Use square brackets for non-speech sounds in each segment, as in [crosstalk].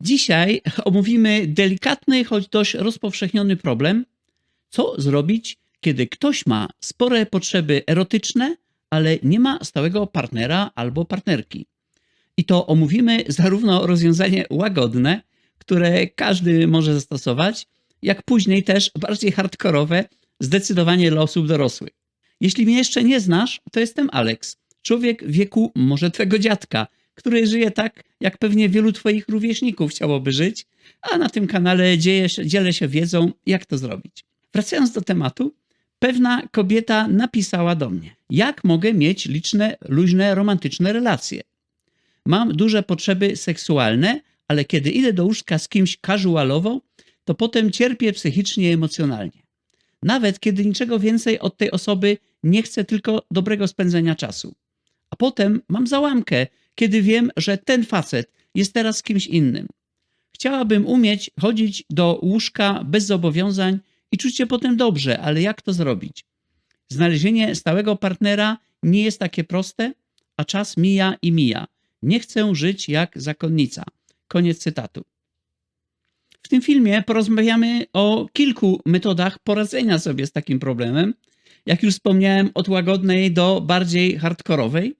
Dzisiaj omówimy delikatny, choć dość rozpowszechniony problem, co zrobić, kiedy ktoś ma spore potrzeby erotyczne, ale nie ma stałego partnera albo partnerki. I to omówimy zarówno rozwiązanie łagodne, które każdy może zastosować, jak później też bardziej hardkorowe, zdecydowanie dla osób dorosłych. Jeśli mnie jeszcze nie znasz, to jestem Alex, człowiek wieku może twego dziadka, który żyje tak, jak pewnie wielu twoich rówieśników chciałoby żyć, a na tym kanale dzieje dzielę się wiedzą, jak to zrobić. Wracając do tematu, pewna kobieta napisała do mnie, jak mogę mieć liczne, luźne, romantyczne relacje. Mam duże potrzeby seksualne, ale kiedy idę do łóżka z kimś casualowo, to potem cierpię psychicznie i emocjonalnie. Nawet kiedy niczego więcej od tej osoby nie chcę, tylko dobrego spędzenia czasu. A potem mam załamkę, kiedy wiem, że ten facet jest teraz kimś innym. Chciałabym umieć chodzić do łóżka bez zobowiązań i czuć się potem dobrze, ale jak to zrobić? Znalezienie stałego partnera nie jest takie proste, a czas mija i mija. Nie chcę żyć jak zakonnica. Koniec cytatu. W tym filmie porozmawiamy o kilku metodach poradzenia sobie z takim problemem. Jak już wspomniałem, od łagodnej do bardziej hardkorowej.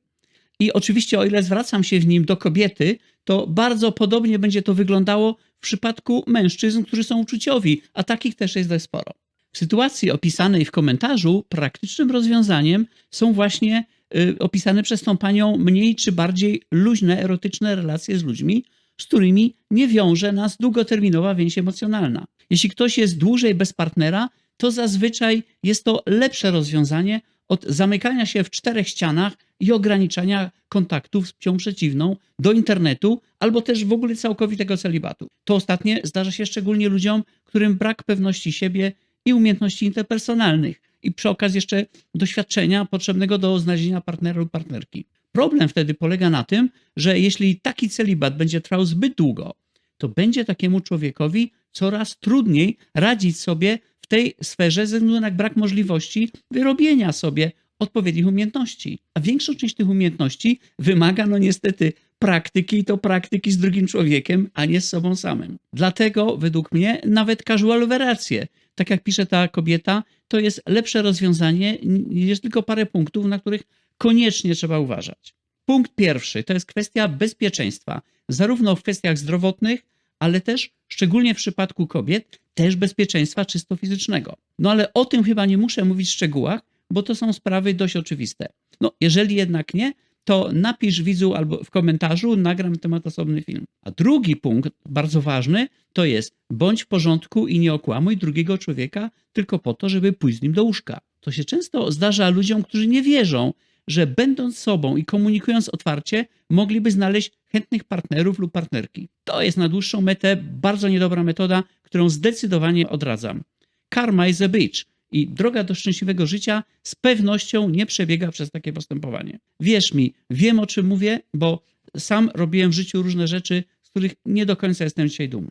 I oczywiście, o ile zwracam się w nim do kobiety, to bardzo podobnie będzie to wyglądało w przypadku mężczyzn, którzy są uczuciowi, a takich też jest sporo. W sytuacji opisanej w komentarzu praktycznym rozwiązaniem są właśnie y, opisane przez tą panią mniej czy bardziej luźne, erotyczne relacje z ludźmi, z którymi nie wiąże nas długoterminowa więź emocjonalna. Jeśli ktoś jest dłużej bez partnera, to zazwyczaj jest to lepsze rozwiązanie od zamykania się w czterech ścianach i ograniczania kontaktów z płcią przeciwną do internetu, albo też w ogóle całkowitego celibatu. To ostatnie zdarza się szczególnie ludziom, którym brak pewności siebie i umiejętności interpersonalnych i przy okazji jeszcze doświadczenia potrzebnego do znalezienia partnera lub partnerki. Problem wtedy polega na tym, że jeśli taki celibat będzie trwał zbyt długo, to będzie takiemu człowiekowi coraz trudniej radzić sobie w tej sferze ze względu na brak możliwości wyrobienia sobie odpowiednich umiejętności. A większą część tych umiejętności wymaga, no niestety, praktyki i to praktyki z drugim człowiekiem, a nie z sobą samym. Dlatego, według mnie, nawet casualowe relacje, tak jak pisze ta kobieta, to jest lepsze rozwiązanie, jest tylko parę punktów, na których koniecznie trzeba uważać. Punkt pierwszy to jest kwestia bezpieczeństwa, zarówno w kwestiach zdrowotnych, ale też, szczególnie w przypadku kobiet, też bezpieczeństwa czysto fizycznego. No ale o tym chyba nie muszę mówić w szczegółach, bo to są sprawy dość oczywiste. No, jeżeli jednak nie, to napisz widzu albo w komentarzu, nagram na temat osobny film. A drugi punkt, bardzo ważny, to jest bądź w porządku i nie okłamuj drugiego człowieka tylko po to, żeby pójść z nim do łóżka. To się często zdarza ludziom, którzy nie wierzą, że będąc sobą i komunikując otwarcie, mogliby znaleźć chętnych partnerów lub partnerki. To jest na dłuższą metę bardzo niedobra metoda, którą zdecydowanie odradzam. Karma is a bitch i droga do szczęśliwego życia z pewnością nie przebiega przez takie postępowanie. Wierz mi, wiem o czym mówię, bo sam robiłem w życiu różne rzeczy, z których nie do końca jestem dzisiaj dumny.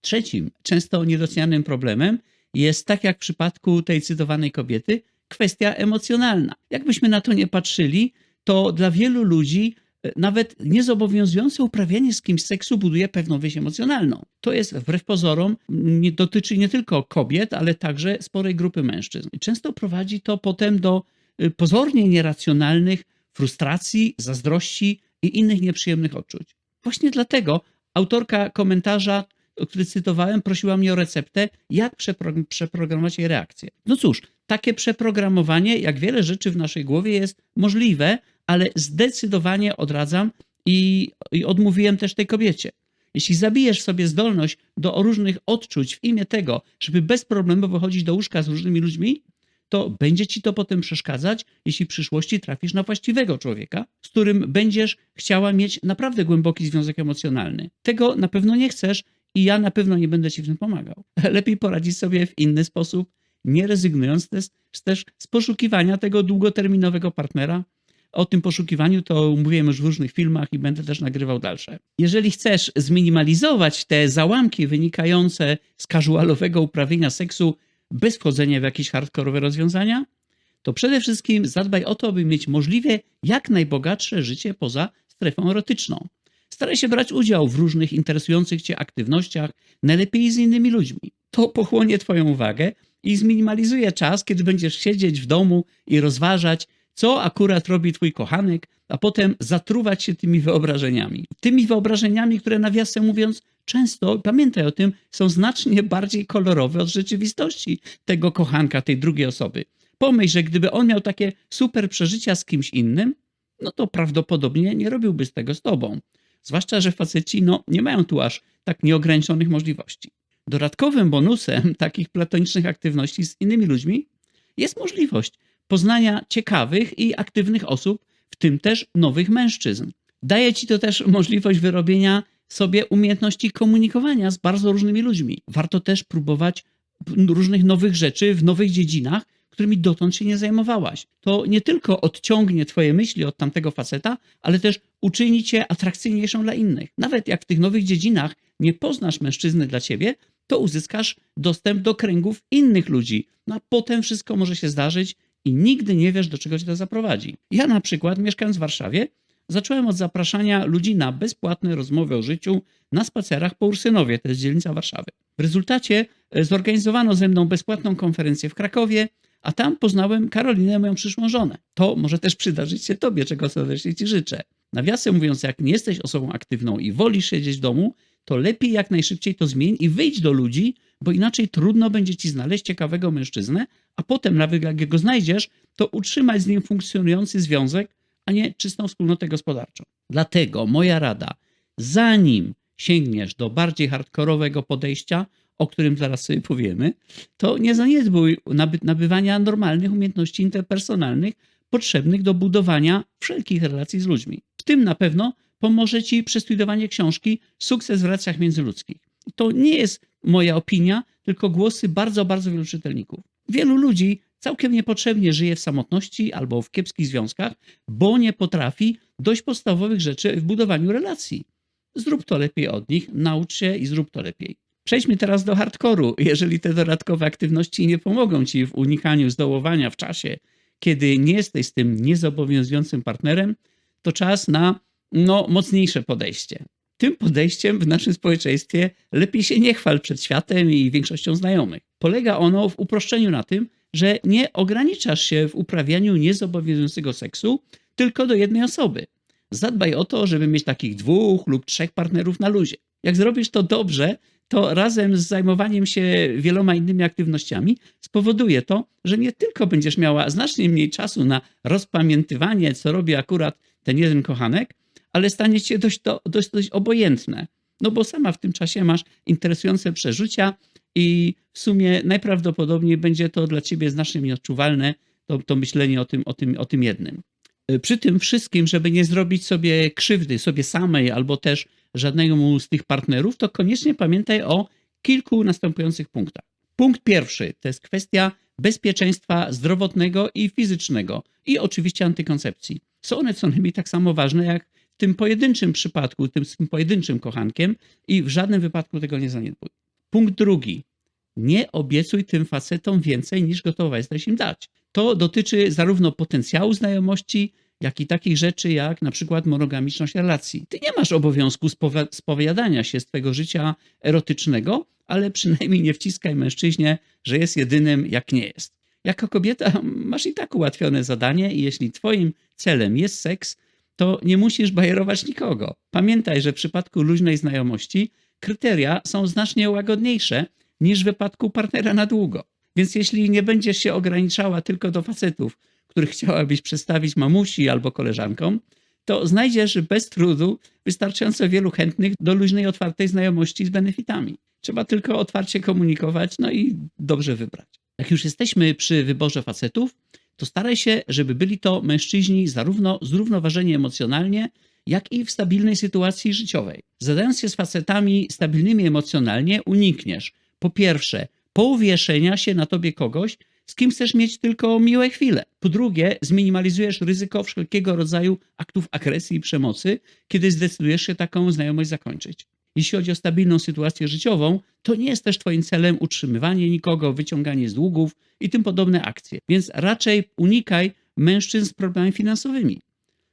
Trzecim, często niedocenianym problemem jest, tak jak w przypadku tej cytowanej kobiety, kwestia emocjonalna. Jakbyśmy na to nie patrzyli, to dla wielu ludzi nawet niezobowiązujące uprawianie z kimś seksu buduje pewną więź emocjonalną. To jest wbrew pozorom, nie, dotyczy nie tylko kobiet, ale także sporej grupy mężczyzn. Często prowadzi to potem do y, pozornie nieracjonalnych frustracji, zazdrości i innych nieprzyjemnych odczuć. Właśnie dlatego autorka komentarza który cytowałem, prosiła mnie o receptę, jak przepro- przeprogramować jej reakcję. No cóż, takie przeprogramowanie, jak wiele rzeczy w naszej głowie, jest możliwe, ale zdecydowanie odradzam i, i odmówiłem też tej kobiecie. Jeśli zabijesz sobie zdolność do różnych odczuć w imię tego, żeby bez problemu wychodzić do łóżka z różnymi ludźmi, to będzie ci to potem przeszkadzać, jeśli w przyszłości trafisz na właściwego człowieka, z którym będziesz chciała mieć naprawdę głęboki związek emocjonalny. Tego na pewno nie chcesz i ja na pewno nie będę ci w tym pomagał. [laughs] Lepiej poradzić sobie w inny sposób, nie rezygnując też, też z poszukiwania tego długoterminowego partnera. O tym poszukiwaniu to mówiłem już w różnych filmach i będę też nagrywał dalsze. Jeżeli chcesz zminimalizować te załamki wynikające z casualowego uprawienia seksu bez wchodzenia w jakieś hardkorowe rozwiązania, to przede wszystkim zadbaj o to, by mieć możliwie jak najbogatsze życie poza strefą erotyczną. Staraj się brać udział w różnych interesujących cię aktywnościach, najlepiej z innymi ludźmi. To pochłonie twoją uwagę i zminimalizuje czas, kiedy będziesz siedzieć w domu i rozważać, co akurat robi twój kochanek, a potem zatruwać się tymi wyobrażeniami. Tymi wyobrażeniami, które nawiasem mówiąc, często, pamiętaj o tym, są znacznie bardziej kolorowe od rzeczywistości tego kochanka, tej drugiej osoby. Pomyśl, że gdyby on miał takie super przeżycia z kimś innym, no to prawdopodobnie nie robiłby z tego z tobą. Zwłaszcza, że faceci no, nie mają tu aż tak nieograniczonych możliwości. Dodatkowym bonusem takich platonicznych aktywności z innymi ludźmi jest możliwość poznania ciekawych i aktywnych osób, w tym też nowych mężczyzn. Daje ci to też możliwość wyrobienia sobie umiejętności komunikowania z bardzo różnymi ludźmi. Warto też próbować różnych nowych rzeczy w nowych dziedzinach, którymi dotąd się nie zajmowałaś. To nie tylko odciągnie twoje myśli od tamtego faceta, ale też uczyni cię atrakcyjniejszą dla innych. Nawet jak w tych nowych dziedzinach nie poznasz mężczyzny dla ciebie, to uzyskasz dostęp do kręgów innych ludzi. No a potem wszystko może się zdarzyć i nigdy nie wiesz, do czego cię to zaprowadzi. Ja na przykład, mieszkając w Warszawie, zacząłem od zapraszania ludzi na bezpłatne rozmowy o życiu na spacerach po Ursynowie, to jest dzielnica Warszawy. W rezultacie e, zorganizowano ze mną bezpłatną konferencję w Krakowie, a tam poznałem Karolinę, moją przyszłą żonę. To może też przydarzyć się tobie, czego serdecznie ci życzę. Nawiasem mówiąc, jak nie jesteś osobą aktywną i wolisz siedzieć w domu, to lepiej jak najszybciej to zmień i wyjdź do ludzi, bo inaczej trudno będzie ci znaleźć ciekawego mężczyznę, a potem, nawet jak go znajdziesz, to utrzymać z nim funkcjonujący związek, a nie czystą wspólnotę gospodarczą. Dlatego moja rada, zanim sięgniesz do bardziej hardkorowego podejścia, o którym zaraz sobie powiemy, to nie zaniedbuj naby- nabywania normalnych umiejętności interpersonalnych potrzebnych do budowania wszelkich relacji z ludźmi. W tym na pewno pomoże ci przestudiowanie książki Sukces w relacjach międzyludzkich. To nie jest moja opinia, tylko głosy bardzo, bardzo wielu czytelników. Wielu ludzi całkiem niepotrzebnie żyje w samotności albo w kiepskich związkach, bo nie potrafi dość podstawowych rzeczy w budowaniu relacji. Zrób to lepiej od nich, naucz się i zrób to lepiej. Przejdźmy teraz do hardkoru. Jeżeli te dodatkowe aktywności nie pomogą ci w unikaniu zdołowania w czasie, kiedy nie jesteś z tym niezobowiązującym partnerem, to czas na no, mocniejsze podejście. Tym podejściem w naszym społeczeństwie lepiej się nie chwal przed światem i większością znajomych. Polega ono w uproszczeniu na tym, że nie ograniczasz się w uprawianiu niezobowiązującego seksu tylko do jednej osoby. Zadbaj o to, żeby mieć takich dwóch lub trzech partnerów na luzie. Jak zrobisz to dobrze, to razem z zajmowaniem się wieloma innymi aktywnościami spowoduje to, że nie tylko będziesz miała znacznie mniej czasu na rozpamiętywanie, co robi akurat ten jeden kochanek, ale stanie się dość, dość, dość obojętne. No bo sama w tym czasie masz interesujące przeżycia i w sumie najprawdopodobniej będzie to dla ciebie znacznie mniej odczuwalne, to, to myślenie o tym, o, tym, o tym jednym. Przy tym wszystkim, żeby nie zrobić sobie krzywdy, sobie samej, albo też żadnemu z tych partnerów, to koniecznie pamiętaj o kilku następujących punktach. Punkt pierwszy to jest kwestia bezpieczeństwa zdrowotnego i fizycznego i oczywiście antykoncepcji. Są one co najmniej tak samo ważne jak tym pojedynczym przypadku, tym, tym pojedynczym kochankiem i w żadnym wypadku tego nie zaniedbuj. Punkt drugi. Nie obiecuj tym facetom więcej niż gotowa jesteś im dać. To dotyczy zarówno potencjału znajomości, jak i takich rzeczy jak na przykład monogamiczność relacji. Ty nie masz obowiązku spowi- spowiadania się z twojego życia erotycznego, ale przynajmniej nie wciskaj mężczyźnie, że jest jedynym, jak nie jest. Jako kobieta masz i tak ułatwione zadanie i jeśli twoim celem jest seks, to nie musisz bajerować nikogo. Pamiętaj, że w przypadku luźnej znajomości kryteria są znacznie łagodniejsze niż w wypadku partnera na długo. Więc jeśli nie będziesz się ograniczała tylko do facetów, których chciałabyś przedstawić mamusi albo koleżankom, to znajdziesz bez trudu wystarczająco wielu chętnych do luźnej, otwartej znajomości z benefitami. Trzeba tylko otwarcie komunikować, no i dobrze wybrać. Jak już jesteśmy przy wyborze facetów, to staraj się, żeby byli to mężczyźni zarówno zrównoważeni emocjonalnie, jak i w stabilnej sytuacji życiowej. Zadając się z facetami stabilnymi emocjonalnie, unikniesz po pierwsze pouwieszenia się na tobie kogoś, z kim chcesz mieć tylko miłe chwile. Po drugie, zminimalizujesz ryzyko wszelkiego rodzaju aktów agresji i przemocy, kiedy zdecydujesz się taką znajomość zakończyć. Jeśli chodzi o stabilną sytuację życiową, to nie jest też Twoim celem utrzymywanie nikogo, wyciąganie z długów i tym podobne akcje. Więc raczej unikaj mężczyzn z problemami finansowymi.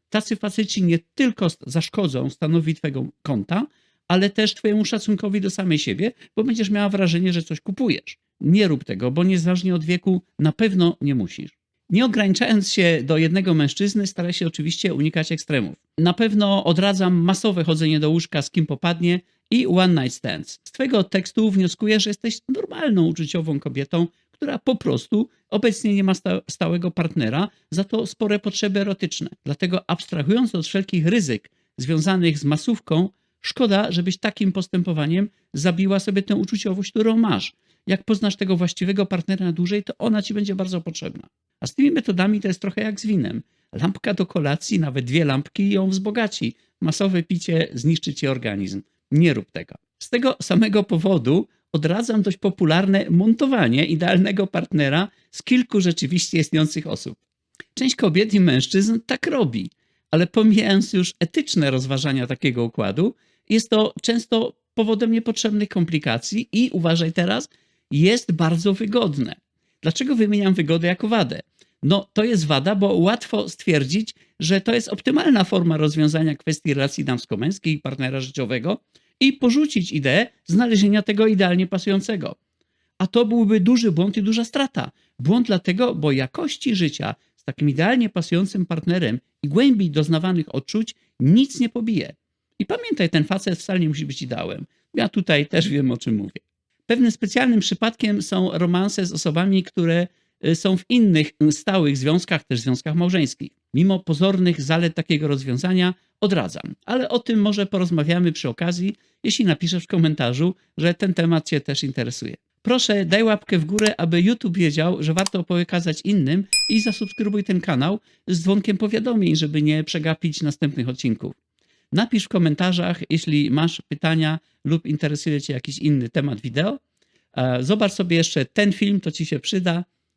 tacy faceci nie tylko zaszkodzą stanowi twojego konta, ale też twojemu szacunkowi do samej siebie, bo będziesz miała wrażenie, że coś kupujesz. Nie rób tego, bo niezależnie od wieku na pewno nie musisz. Nie ograniczając się do jednego mężczyzny, staraj się oczywiście unikać ekstremów. Na pewno odradzam masowe chodzenie do łóżka z kim popadnie i one night stands. Z twojego tekstu wnioskuję, że jesteś normalną uczuciową kobietą, która po prostu obecnie nie ma sta- stałego partnera, za to spore potrzeby erotyczne. Dlatego abstrahując od wszelkich ryzyk związanych z masówką, szkoda, żebyś takim postępowaniem zabiła sobie tę uczuciowość, którą masz. Jak poznasz tego właściwego partnera dłużej, to ona ci będzie bardzo potrzebna. A z tymi metodami to jest trochę jak z winem. Lampka do kolacji, nawet dwie lampki ją wzbogaci. Masowe picie zniszczy ci organizm. Nie rób tego. Z tego samego powodu odradzam dość popularne montowanie idealnego partnera z kilku rzeczywiście istniejących osób. Część kobiet i mężczyzn tak robi, ale pomijając już etyczne rozważania takiego układu, jest to często powodem niepotrzebnych komplikacji i uważaj teraz, jest bardzo wygodne. Dlaczego wymieniam wygodę jako wadę? No, to jest wada, bo łatwo stwierdzić, że to jest optymalna forma rozwiązania kwestii relacji damsko-męskiej i partnera życiowego i porzucić ideę znalezienia tego idealnie pasującego. A to byłby duży błąd i duża strata. Błąd dlatego, bo jakości życia z takim idealnie pasującym partnerem i głębi doznawanych odczuć nic nie pobije. I pamiętaj, ten facet wcale nie musi być ideałem. Ja tutaj też wiem, o czym mówię. Pewnym specjalnym przypadkiem są romanse z osobami, które są w innych y, stałych związkach, też związkach małżeńskich. Mimo pozornych zalet takiego rozwiązania odradzam, ale o tym może porozmawiamy przy okazji, jeśli napiszesz w komentarzu, że ten temat Cię też interesuje. Proszę, daj łapkę w górę, aby YouTube wiedział, że warto pokazać innym i zasubskrybuj ten kanał z dzwonkiem powiadomień, żeby nie przegapić następnych odcinków. Napisz w komentarzach, jeśli masz pytania lub interesuje Cię jakiś inny temat wideo. E, Zobacz sobie jeszcze ten film, to Ci się przyda